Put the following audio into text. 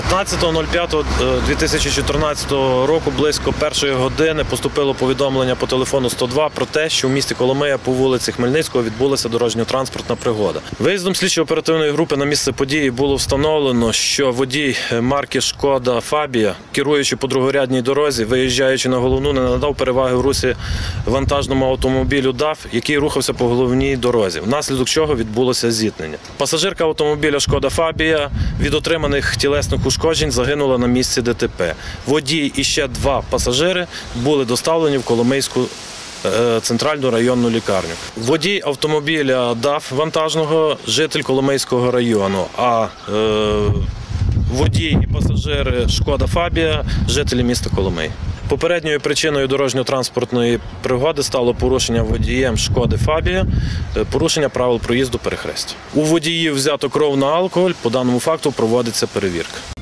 15.05.2014 року близько першої години поступило повідомлення по телефону 102 про те, що в місті Коломия по вулиці Хмельницького відбулася дорожньо-транспортна пригода. Виїздом слідчо-оперативної групи на місце події було встановлено, що водій марки Шкода Фабія, керуючи по другорядній дорозі, виїжджаючи на головну, не надав переваги в русі вантажному автомобілю ДАФ, який рухався по головній дорозі, внаслідок чого відбулося зіткнення. Пасажирка автомобіля Шкода Фабія від отриманих тілесних ушкоджень загинула на місці ДТП. Водій і ще два пасажири були доставлені в Коломийську е, центральну районну лікарню. Водій автомобіля ДАФ вантажного житель Коломийського району. А е, водій і пасажири Шкода Фабія жителі міста Коломий. Попередньою причиною дорожньо-транспортної пригоди стало порушення водієм Шкоди Фабія, е, порушення правил проїзду перехрестя. У водіїв взято кров на алкоголь. По даному факту проводиться перевірка.